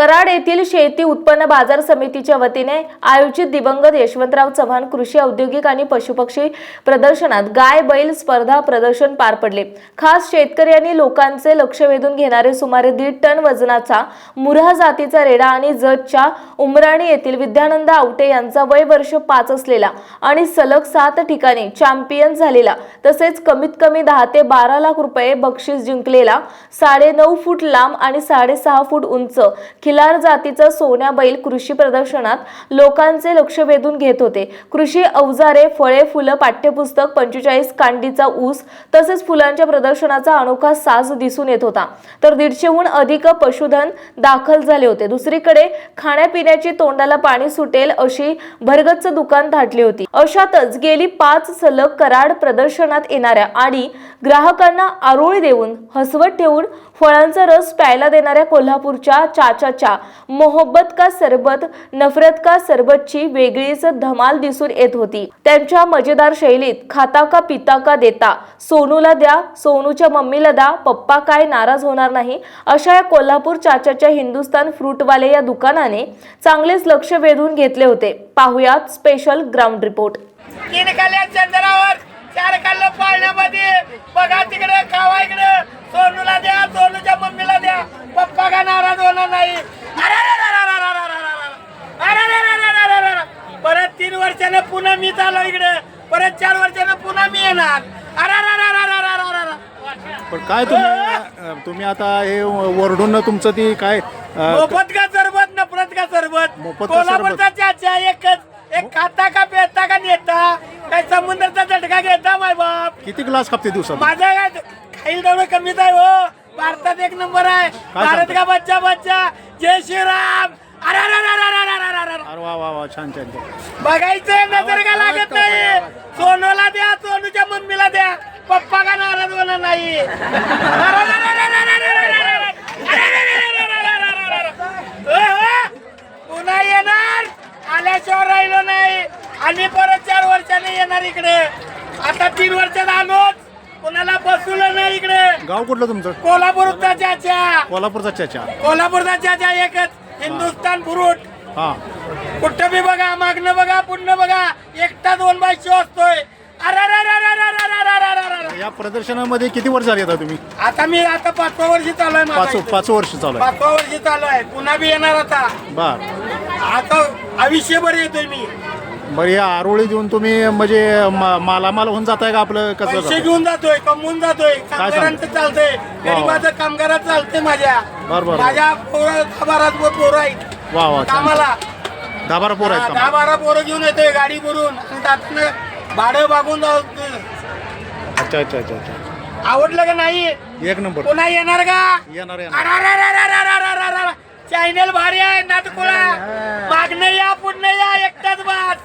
कराड येथील शेती उत्पन्न बाजार समितीच्या वतीने आयोजित दिवंगत यशवंतराव चव्हाण कृषी औद्योगिक आणि पशुपक्षी प्रदर्शनात गाय बैल स्पर्धा प्रदर्शन पार पडले. खास शेतकरी आणि लोकांचे लक्ष वेधून घेणारे सुमारे दीड टन वजनाचा मुरहा जातीचा रेडा आणि जतच्या उमराणी येथील विद्यानंद आवटे यांचा वय वर्ष पाच असलेला आणि सलग सात ठिकाणी चॅम्पियन झालेला तसेच कमीत कमी दहा ते बारा लाख रुपये बक्षीस जिंकलेला साडे नऊ फूट लांब आणि साडेसहा फूट उंच खिलार जातीचं सोन्या बैल कृषी प्रदर्शनात लोकांचे लक्ष वेधून घेत होते. कृषी अवजारे फळे फुलं पाठ्यपुस्तक पंचेचाळीस कांडीचा ऊस तसेच फुलांच्या प्रदर्शनाचा अनोखा साज दिसून येत होता. तर दीडशेहून अधिक पशुधन दाखल झाले होते. दुसरीकडे खाण्यापिण्याची तोंडाला पाणी सुटेल अशी भरगच्च दुकान धाटली होती. अशातच गेली पाच सलग कराड प्रदर्शनात येणाऱ्या आणि ग्राहकांना आरोळी देऊन हसवत ठेवून फळांचा रस प्यायला देणाऱ्या कोल्हापूरच्या चाचाच्या मोहब्बत का सरबत नफरत का सरबतची वेगळीच धमाल दिसून येत होती. त्यांच्या मजेदार शैलीत खाता का पिता का देता सोनूला द्या सोनूच्या मम्मीला द्या पप्पा काय नाराज होणार नाही अशा या कोल्हापूर चाचाच्या हिंदुस्तान फ्रूटवाले या दुकानाने चांगलेच लक्ष वेधून घेतले होते. पाहुयात स्पेशल ग्राउंड रिपोर्ट चंद्रावर. चार काल पाळण्यामध्ये. बघा तिकडे खावा इकडे. सोनूला द्या सोनूच्या मम्मीला द्या. पप्पा का नाराज होणार नाही. परत तीन वर्षाने पुन्हा मी चालू इकडे परत चार वर्षाने पुन्हा मी येणार पण काय तुम्ही तुम्ही आता हे वरडून तुमचं ती काय मोफत का सरबत नफरत का सरबत कोल्हापूरचा चाचा एकच एक खाता का पेता का नेता काय समुद्राचा झटका घेता माय बाप किती ग्लास खापते दिवसात माझा काय खाईल तेवढं कमीच आहे हो भारतात एक नंबर आहे भारत? का बच्चा बच्चा जय श्रीराम अरे अरे अरे अरे अरे अरे अरे अरे. अरे वा वा वा छान छान छान बघायचं नजर का लागत नाही सोनूला द्या सोनूच्या मम्मीला द्या पप्पा का नाराज होणार नाही अरे, अरे, अरे, अरे, अरे, अरे, अरे, अरे, अरे. अरे, अरे, अरे, अरे, अरे, अरे, अरे, अरे. अरे. पुन्हा येणार आल्याशिवाय राहिलो नाही आणि परत वर्षाने येणार इकडे. आता तीन वर्षात आलोच. कुणाला बसवलं नाही इकडे. गाव कुठलं तुमचं? कोल्हापूरचा चाचा कोल्हापूरचा चाचा कोल्हापूरचा चाचा एकच. हिंदुस्तान फ्रूट हा. कुठं बी बघा मागणं बघा पुढनं बघा. एकटा दोन असतोय अरे अरे अरे अरे. या प्रदर्शनामध्ये किती वर्ष झाली आता तुम्ही आता मी आता पाचव्या वर्षी चालू आहे माझा पाच इथे. पाच वर्ष चालू आहे पाचव्या वर्षी चालू आहे पुन्हा बी येणार आता बर आता आयुष्यभर येतोय मी बरं या आरोळी देऊन तुम्ही म्हणजे मा- मालामाल होऊन जात आहे का आपलं कसं पैसे? घेऊन जातोय कमवून जातोय. कामगारांचं चालतंय. गरीबाचं कामगारात चालतंय माझ्या. बर, बर. माझ्या पोरं दहा बारा पोरं आहेत. वा वा छान. कामाला. दहा बारा पोर हा, आहेत दहा का? बारा पोरं घेऊन येतोय गाडी भरून. आणि त्यातनं भाडं बागून जाऊ. अच्छा अच्छा अच्छा अच्छा. आवडलं का नाही? एक नंबर. पुन्हा येणार का? येणार येणार. चॅनल भारी आहे नातकुळा मागणं या पुढनं या एकटाच बास.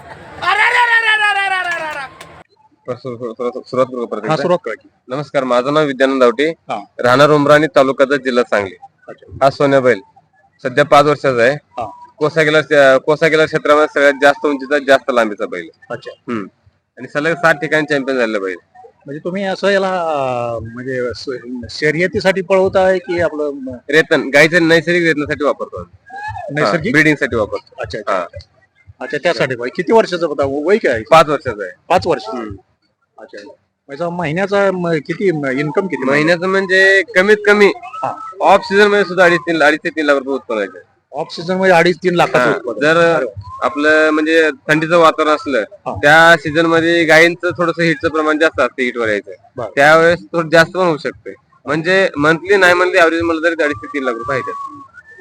सुरुवात करू परत हा एकदा. सुरुवात करा की. नमस्कार माझं नाव विद्यानंद आवटे. हा. राहणार उमराणी तालुक्याचा जिल्हा सांगली. हा सोन्या बैल. सध्या पाच वर्षाचा आहे. हा. कोसा गेला कोसा गेला क्षेत्रामध्ये सगळ्यात जास्त उंचीचा जास्त लांबीचा बैल अच्छा. हम्म. आणि सलग सात ठिकाणी चॅम्पियन झालेला बैल म्हणजे तुम्ही असं याला अं, म्हणजे स- शर्यतीसाठी पळवताय की आपलं म, रेतन गायच्या नैसर्गिक रेतनासाठी वापरतो नैसर्गिक? ब्रिडिंगसाठी वापरतो. अच्छा अच्छा हा. अच्छा त्यासाठी बाई किती वर्षाचं होता वय काय? पाच वर्षाचा आहे पाच वर्ष अच्छा म्हणजे महिन्याचा म- किती इन्कम किती महिन्याचं म्हणजे कमीत कमी. ऑफ सीझनमध्ये सुद्धा अडीच तीन अडीच ते तीन लाख रुपये उत्पन्न आहे ऑफ सीझनमध्ये अडीच तीन लाखाचं हा, उत्पादन. जर. आपलं म्हणजे थंडीचं वातावरण हा. असलं त्या सीझनमध्ये गायींचं थोडस हिटचं प्रमाण जास्त असतं हिटवर यायचं बरं. त्यावेळेस थोडं जास्त पण होऊ शकते म्हणजे मंथली नाही मंथली ऍव्हरेज मला तरी अडीच ते तीन लाख रुपये आहेत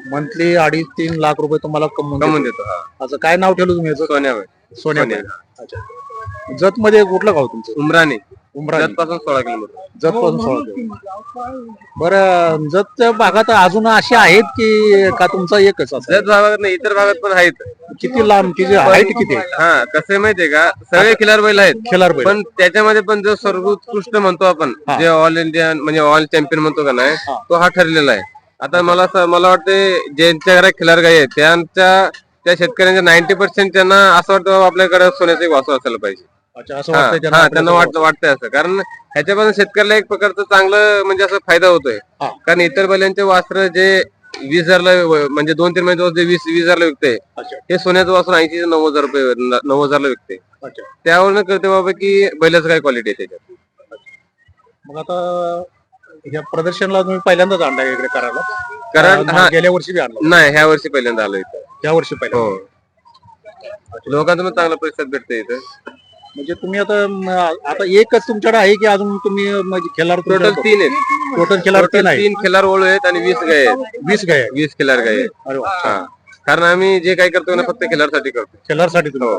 मंथली अडीच तीन लाख रुपये तुम्हाला कमवून कमवून देतो. देतो हा. असं काय नाव ठेवलं तुम्ही याचं? सोन्यावर सोन्या सोन्या. अच्छा. जत मध्ये कुठलं गाव तुमचं? उमराणी. उमराणी. पासून सोळा किलोमीटर. जत पासून सोळा किलोमीटर. बरं जतच्या भागात अजून असे आहेत की का तुमचा एकच असं? जत भागात नाही इतर भागात पण आहेत. किती लांब किती हाईट किती आहे? हा कसं माहितीये का? सगळे खिलार बैल आहेत. खिलार बैल. पण त्याच्यामध्ये पण जो सर्वोत्कृष्ट म्हणतो आपण. जे ऑल इंडियन म्हणजे ऑल चॅम्पियन म्हणतो का नाही तो हा ठरलेला आहे. आता मला असं- मला वाटते ज्यांच्या घरात खिलार गाई आहेत त्यांच्या त्या शेतकऱ्यांच्या नाईन्टी पर्सेंट त्यांना असं वाटतं बाबा आपल्याकडे सोन्याचं एक वासू असायला पाहिजे. अच्छा असं वाटतंय हा, त्यांना वाटतं वाटतंय असं. कारण ह्याच्यापासून शेतकऱ्याला एक प्रकारचं चांगलं म्हणजे असं फायदा होतोय. हा. कारण इतर बैलांचे वस्त्र जे वीस हजारला व- म्हणजे दोन तीन महिने जे वीस वीस हजारला विकते. अच्छा. हे सोन्याचं वाचून ऐंशी ते नव्वद हजार रुपये न- नव्वद हजारला विकते. अच्छा. त्यावरून कळते बाबा की बैलाचं काय क्वालिटी आहे त्याच्यात. मग आता ह्या प्रदर्शनला तुम्ही पहिल्यांदाच आणला इकडे करायला? कारण हा. गेल्या वर्षी बी आणला नाही ह्या वर्षी पहिल्यांदा आलो इथं. त्या वर्षी हो. पहिल्यांदा लोकांचा पण चांगला प्रतिसाद भेटते इथं. म्हणजे तुम्ही आता म, आता एकच तुमच्याकडे आहे की अजून तुम्ही म्हणजे खेळाडू टोटल तीन आहेत. टोटल खेळाडू तीन टोटल आहे तीन खिलार ओळू आहेत आणि वीस गाय आहेत. वीस गाय. वीस खिलार गाय आहेत. अरे वा. हा. कारण आम्ही जे काय करतो ना फक्त खिलारसाठी करतो तुम्ही